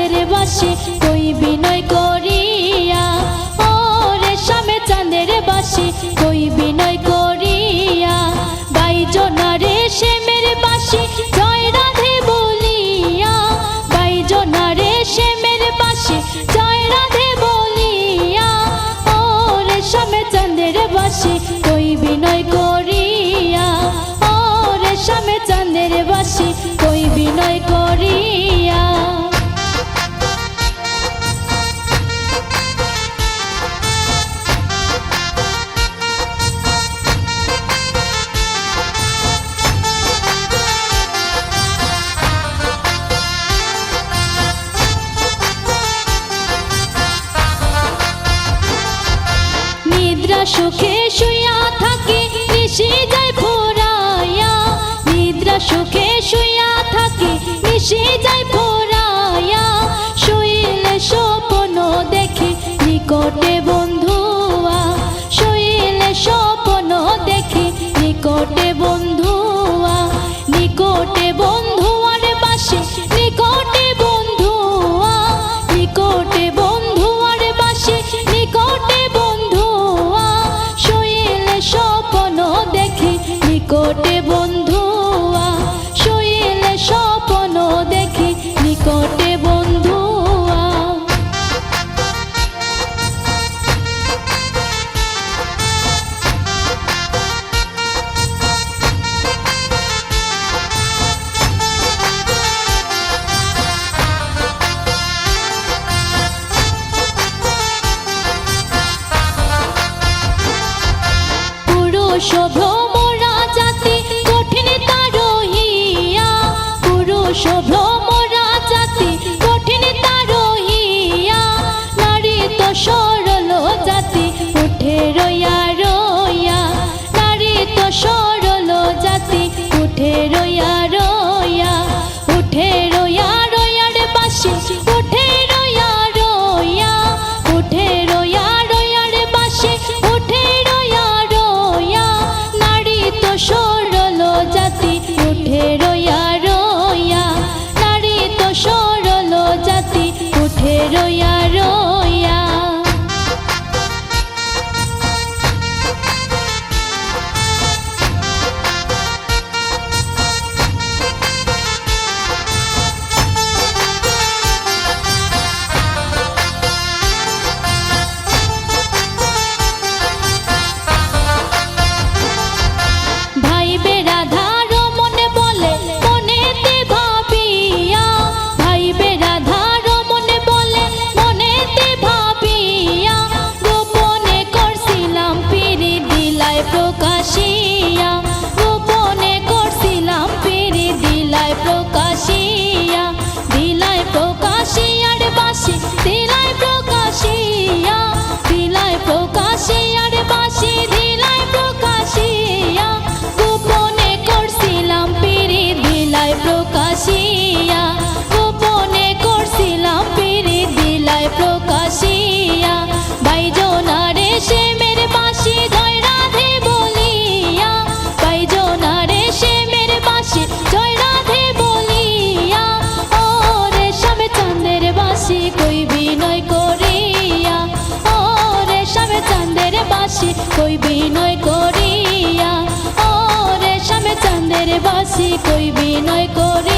চাঁদের বাসে কই বিনয় করিয়া? ও রে স্বামী, চাঁদের বাসে কই বিনয় করিয়া? গাইজ না রে শ্যামের বাসে জয় রাধে বলিয়া। গাইজ না রে শ্যামের বাসে জয় রাধে বলিয়া। ও রে স্বামী, চাঁদের বাসে কই বিনয় করিয়া? ও রে স্বামী, চাঁদের বাসে কই বিনয় করিয়া? সুখে শুয়া থাকে, মিশে যায় ফোরায়া নিদ্রা সুখে শুয়া থাকে, মিশে যায় ফোরায়া শুইলে স্বপ্ন দেখে, নিকটে বন্ধুয়া। শুইলে স্বপ্ন দেখে, নিকটে বন্ধু আছি কই বিনয় করে